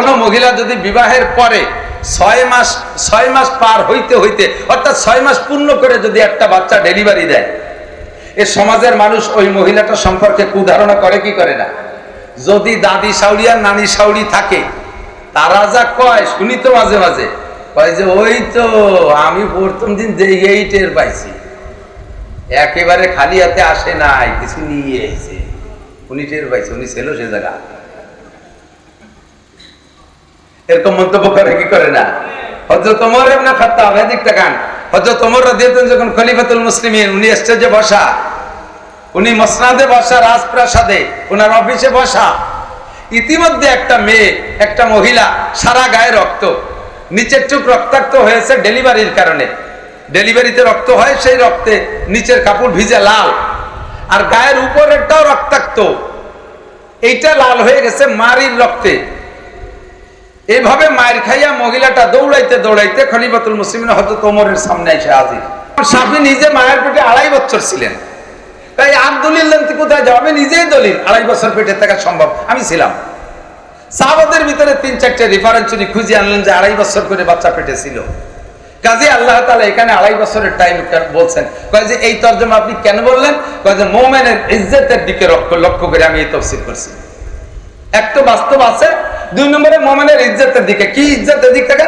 কোনো মহিলা যদি বিবাহের পরে ছয় মাস ছয় মাস পার হইতে হইতে, অর্থাৎ ছয় মাস পূর্ণ করে যদি একটা বাচ্চা ডেলিভারি দেয়, এ সমাজের মানুষ ওই মহিলাটা সম্পর্কে কুধারণা করে কি করে না? যদি দাদি সাউরি আর নানি সাউরি থাকে, তারা যা কয়, শুনি তো মাঝে মাঝে। কয় যে, ওই তো, আমি প্রথম দিন এই টের পাইছি। একেবারে খালি হাতে আসে নাই, কিছু নিয়ে এসে। উনি টের পাইছে, উনি ছিল সে জায়গা এরকম মন্তব্য করে, কি করে না? হজরত তোমার এমনি খাত্তাব, এদিক তাকান হজরত তোমার রাদিয়াতুন যখন খলিফাতুল মুসলিমিন, উনি স্টেজে বসা। উনি মসনাদে বসা, রাজপ্রাসাদে। ওনার অফিসে বসা। ইতিমধ্যে একটা মেয়ে, একটা মহিলা, সারা গায়ে রক্ত। নিচের চুপ রক্তাক্ত হয়েছে ডেলিভারির কারণে। ডেলিভারিতে রক্ত হয়, সেই রক্তে নিচের কাপড় ভিজে লাল। আর গায়ের উপরেরটাও রক্তাক্ত। এইটা লাল হয়ে গেছে মারির রক্তে। এইভাবে মায়ের খাইয়া মহিলাটা দৌড়াইতে দৌড়াইতে খলিফাতুল মুসলিমিন হয়তো তোমরের সামনে এসে হাজির। সাফি নিজে মায়ের পেটে আড়াই বছর ছিলেন। তাই আর দলিল দেন কোথায় যাও আমি নিজেই দলিল। আড়াই বছর পেটে থাকা সম্ভব। আমি ছিলাম। সাহাবাদের ভিতরে তিন চারটে রেফারেন্স উনি খুঁজে আনলেন যে আড়াই বছর করে বাচ্চা পেটে ছিল। কাজে আল্লাহ তালা এখানে আড়াই বছরের টাইম বলছেন। কয় যে, এই তর্জমা আপনি কেন বললেন? কয় যে, মোমেনের ইজ্জতের দিকে লক্ষ্য লক্ষ্য করে আমি এই তফসিল করছি। এক তো বাস্তব আছে দুই নম্বরে মোমেনের ইজ্জতের দিকে। কি ইজ্জতের দিক থেকে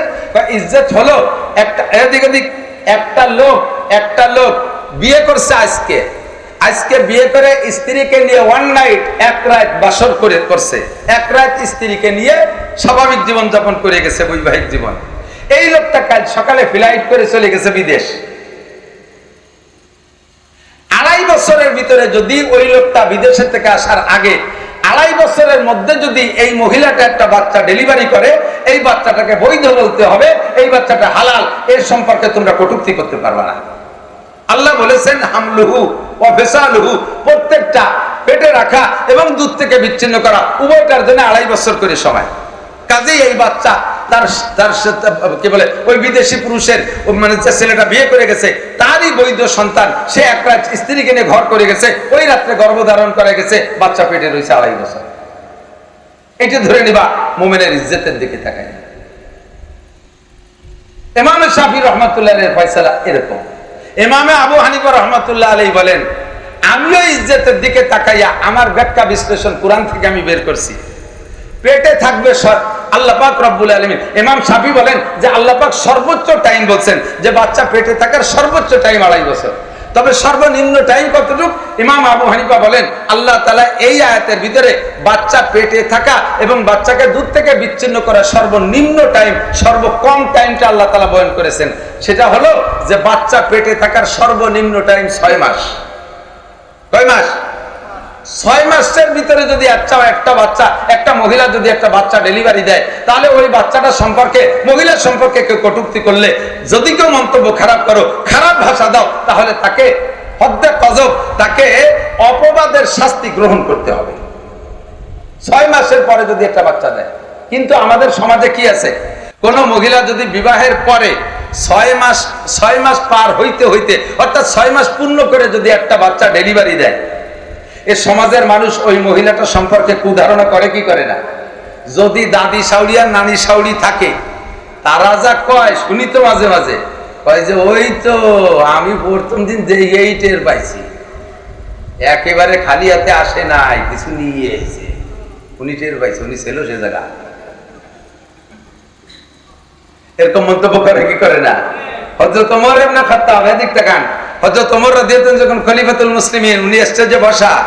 ইজ্জত হলো একটা এদিক ওদিক একটা লোক একটা লোক বিয়ে করছে আজকে। আজকে বিয়ে করে স্ত্রীকে নিয়ে ওয়ান নাইট এক রাত বাসর করে করছে। এক রাত স্ত্রীকে নিয়ে স্বাভাবিক জীবন যাপন করে গেছে, বৈবাহিক জীবন। এই লোকটা কাল সকালে ফ্লাইট করে চলে গেছে বিদেশ। আড়াই বছরের ভিতরে যদি ওই লোকটা বিদেশের থেকে আসার আগে আড়াই বছরের মধ্যে যদি এই মহিলাটা একটা বাচ্চা ডেলিভারি করে, এই বাচ্চাটাকে বৈধ বলতে হবে, এই বাচ্চাটা হালাল, এর সম্পর্কে তোমরা কটুক্তি করতে পারবে না। আল্লাহ বলেছেন, হামলুহু ও অফেসালুহু প্রত্যেকটা পেটে রাখা এবং দুধ থেকে বিচ্ছিন্ন করা, উভয়টার জন্য আড়াই বছর করে সময়। কাজেই এই বাচ্চা তার তার সাথে কি বলে, ওই বিদেশি পুরুষের মানে যে ছেলেটা বিয়ে করে গেছে, তারই বৈধ সন্তান, সে এক রাত স্ত্রীকে নিয়ে ঘর করে গেছে, ওই রাত্রে গর্ভধারণ করে গেছে, বাচ্চা পেটে রয়েছে আড়াই বছর। ধরে নিবা, মোমেনের ইজ্জতের দিকে রহমতুল্লাহ ফয়সালা এরকম। এমামে আবু রহমতুল্লাহ বলেন, আমিও ইজ্জতের দিকে তাকাইয়া আমার ব্যাখ্যা বিশ্লেষণ কোরআন থেকে আমি বের করছি। পেটে থাকবে আল্লাহ পাক রব্বুল আলমিন, ইমাম সাফি বলেন যে আল্লাহ পাক সর্বোচ্চ টাইম বলছেন, যে বাচ্চা পেটে থাকার সর্বোচ্চ টাইম আড়াই বছর। তবে সর্বনিম্ন টাইম কতটুকু? ইমাম আবু হানিফা বলেন, আল্লাহ তালা এই আয়াতের ভিতরে বাচ্চা পেটে থাকা এবং বাচ্চাকে দুধ থেকে বিচ্ছিন্ন করা সর্বনিম্ন টাইম সর্বকম টাইমটা আল্লাহ তালা বয়ন করেছেন। সেটা হলো যে বাচ্চা পেটে থাকার সর্বনিম্ন টাইম ছয় মাস। কয় মাস। ছয় মাসের ভিতরে যদি একটা একটা বাচ্চা, একটা মহিলা যদি একটা বাচ্চা ডেলিভারি দেয়, তাহলে ওই বাচ্চাটা সম্পর্কে, মহিলার সম্পর্কে কেউ কটুক্তি করলে, যদি কেউ মন্তব্য খারাপ করো, খারাপ ভাষা দাও, তাহলে তাকে হদ্দে কজব তাকে অপবাদের শাস্তি গ্রহণ করতে হবে। ছয় মাসের পরে যদি একটা বাচ্চা দেয়, কিন্তু আমাদের সমাজে কি আছে? কোন মহিলা যদি বিবাহের পরে ছয় মাস ছয় মাস পার হইতে হইতে, অর্থাৎ ছয় মাস পূর্ণ করে যদি একটা বাচ্চা ডেলিভারি দেয় এ সমাজের মানুষ ওই মহিলাটা সম্পর্কে কুধারণা করে কি করে না? যদি দাদি সাউরি আর নানি সাউরি থাকে, তারা যা কয়, শুনি তো মাঝে মাঝে। কয় যে, ওই তো, আমি প্রথম দিন যে এই টের পাইছি। একেবারে খালি হাতে আসে নাই, কিছু নিয়ে এসে। উনি টের পাইছে, উনি ছিল সে জায়গা। এরকম মন্তব্য করে কি করে না? হজরত তোমার এমনি খাত্তাব এদিক তাকান হজরত তোমার রাদিয়াতুন যখন খলিফাতুল মুসলিমিন, উনি স্টেজে বসা।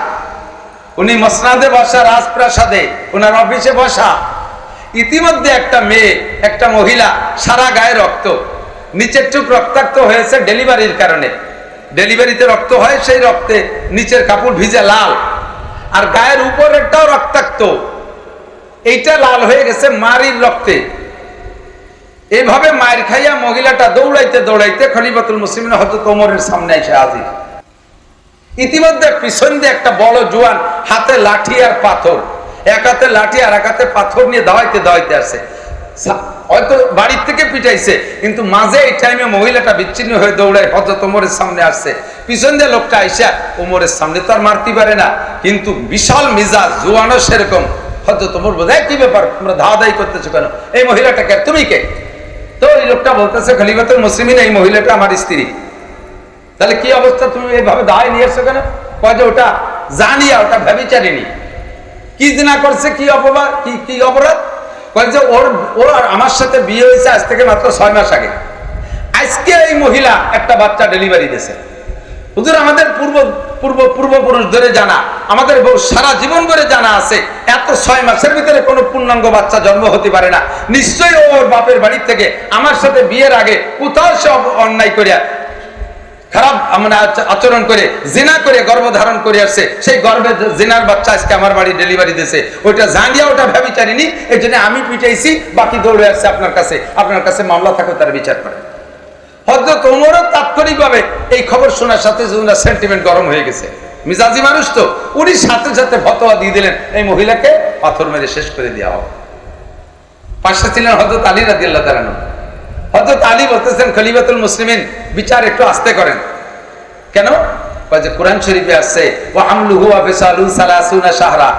উনি মসনাদে বসা, রাজপ্রাসাদে। ওনার অফিসে বসা। ইতিমধ্যে একটা মেয়ে, একটা মহিলা সারা গায়ে রক্ত, নিচের চুপ রক্তাক্ত হয়েছে ডেলিভারির কারণে। ডেলিভারিতে রক্ত হয়, সেই রক্তে নিচের কাপড় ভিজে লাল। আর গায়ের উপরেরটাও রক্তাক্ত। এইটা লাল হয়ে গেছে মারির রক্তে। এইভাবে মায়ের খাইয়া মহিলাটা দৌড়াইতে দৌড়াইতে খলিফাতুল মুসলিম হয়তো তোমরের সামনে এসে হাজির। ইতিমধ্যে পিছন দিয়ে একটা বড় জোয়ান হাতে লাঠি আর পাথর, এক হাতে লাঠি আর এক হাতে পাথর নিয়ে দাওয়াইতে দাওয়াইতে আসে। হয়তো বাড়ির থেকে পিটাইছে, কিন্তু মাঝে এই টাইমে মহিলাটা বিচ্ছিন্ন হয়ে দৌড়ায় হজরত ওমরের সামনে আসছে। পিছন দিয়ে লোকটা আইসা, ওমরের সামনে তো আর মারতে পারে না, কিন্তু বিশাল মিজাজ, জোয়ানও সেরকম। হয়তো তোমার বোধহয় কি ব্যাপার, তোমরা ধাওয়া দায়ী করতেছো কেন? এই মহিলাটাকে তুমি কে? তো এই লোকটা বলতেছে, খলিফাতুল মুসলিমিন, এই মহিলাটা আমার স্ত্রী। তাহলে কি অবস্থা? তুমি এইভাবে দায় নিয়ে এসছো কেন? কয় যে ওটা জানিয়া ওটা ভেবিচারিনি কি দিনা করছে, কি অপবাদ, কি কি অপরাধ? কয় যে ওর ওর আমার সাথে বিয়ে হয়েছে আজ থেকে মাত্র ছয় মাস আগে। আজকে এই মহিলা একটা বাচ্চা ডেলিভারি দিয়েছে। হুজুর, আমাদের পূর্ব পূর্ব পূর্বপুরুষ ধরে জানা, আমাদের বহু সারা জীবন ধরে জানা আছে, এত ছয় মাসের ভিতরে কোনো পূর্ণাঙ্গ বাচ্চা জন্ম হতে পারে না। নিশ্চয়ই ওর বাপের বাড়ির থেকে আমার সাথে বিয়ের আগে কোথাও সে অন্যায় করিয়া, খারাপ মানে আচরণ করে, জিনা করে, গর্ভধারণ করে আসছে। সেই গর্ভে জিনার বাচ্চা আজকে আমার বাড়ি ডেলিভারি দিয়েছে ওইটা জানিয়া ওটা ভেবিচারিনি, এই জন্য আমি পিটাইছি, বাকি দৌড়ে আসছে আপনার কাছে। আপনার কাছে মামলা থাকো তার বিচার করে হজরত ওমরও তাৎক্ষণিকভাবে এই খবর শোনার সাথে ওনার সেন্টিমেন্ট গরম হয়ে গেছে। মিজাজি মানুষ তো, উনি সাথে সাথে ফতোয়া দিয়ে দিলেন, এই মহিলাকে পাথর মেরে শেষ করে দেওয়া হবে পাশে ছিলেন হজরত আলী রাদিয়াল্লাহ তাআলা হজরত আলী বলতেছেন, খলিফাতুল মুসলিমিন, বিচার একটু আস্তে করেন। কেন? যে, কোরআন শরীফে আসছে ও আমলুহু আফিসালু সালাসুনা শাহরা।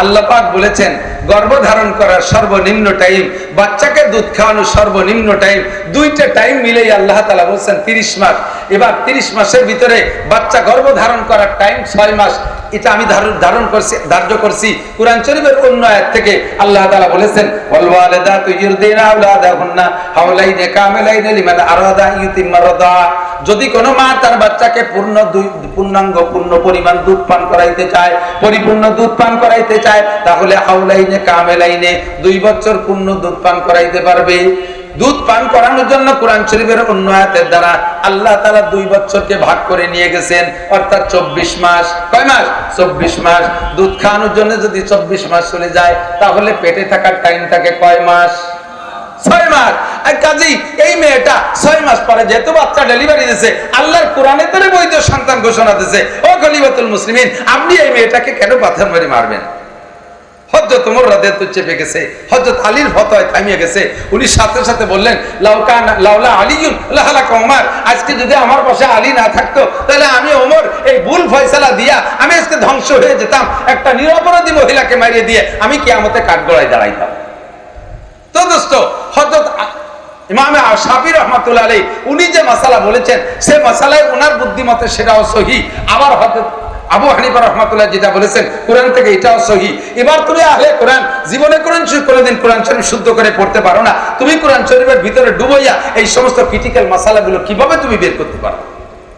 আল্লাহ পাক বলেছেন, গর্ভধারণ করার সর্বনিম্ন টাইম বাচ্চাকে দুধ খাওয়ানোর সর্বনিম্ন টাইম দুইটা টাইম মিলেই আল্লাহ তাআলা বলছেন 30 মাস। এবার 30 মাসের ভিতরে বাচ্চা গর্ভধারণ করার টাইম 6 মাস। এটা আমি ধারণ করছি, ধার্য করছি। কোরআন শরীফের অন্য আয়াত থেকে আল্লাহ তাআলা বলেছেন ওয়াল ওয়ালিদাতু ইউরদিনা আওলাদাহুন্না হাওলাইনে কামিলাইনে লিমান আরাদা ইউতিম্মা রাদা যদি কোনো মা তার বাচ্চাকে পূর্ণ পূর্ণাঙ্গ, পূর্ণ পরিমাণ দুধ পান করাইতে চায়, পরিপূর্ণ দুধ পান করাইতে চায়, তাহলে হাউলাইনে কামেলাইনে দুই বছর পূর্ণ দুধ পান করাইতে পারবে। দুধ পান করানোর জন্য কোরআন শরীফের অন্য দ্বারা আল্লাহ তাআলা দুই বছরকে ভাগ করে নিয়ে গেছেন, অর্থাৎ চব্বিশ মাস। কয় মাস? চব্বিশ মাস। দুধ খাওয়ানোর জন্য যদি চব্বিশ মাস চলে যায়, তাহলে পেটে থাকার টাইম থাকে কয় মাস? ছয় মাস। কাজেই এই মেয়েটা ছয় মাস পরে যেহেতু বাচ্চা ডেলিভারি দিয়েছে আল্লাহর কোরআনে বৈধ সন্তান ঘোষণা দিয়েছে ও গলিবাতুল মুসলিমিন, আপনি এই মেয়েটাকে কেন পাথর মেরে মারবেন? চেপে গেছে থামিয়ে গেছে। উনি সাথে সাথে বললেন লাউলা আলিয়ুন লাহালাকা ওমর আজকে যদি আমার পাশে আলী না থাকতো, তাহলে আমি ওমর, এই ভুল ফয়সালা দিয়া আমি আজকে ধ্বংস হয়ে যেতাম। একটা নিরপরাধী মহিলাকে মারিয়ে দিয়ে আমি কিয়ামতে কাঠগড়ায় দাঁড়াইতাম। তো হজরত ইমামে আলী উনি যে মাসালা বলেছেন, সে মাসালায় ওনার বুদ্ধিমতে সেটাও সহি। আবার হজরত আবু হানিফা যেটা বলেছেন, কোরআন থেকে এটাও সহি। এবার তুমি আহলে কোরআন, জীবনে কোরআন কোনোদিন কোরআন শরীফ শুদ্ধ করে পড়তে পারো না। তুমি কোরআন শরীফের ভিতরে ডুবইয়া এই সমস্ত ক্রিটিক্যাল মাসালাগুলো কীভাবে তুমি বের করতে পারো?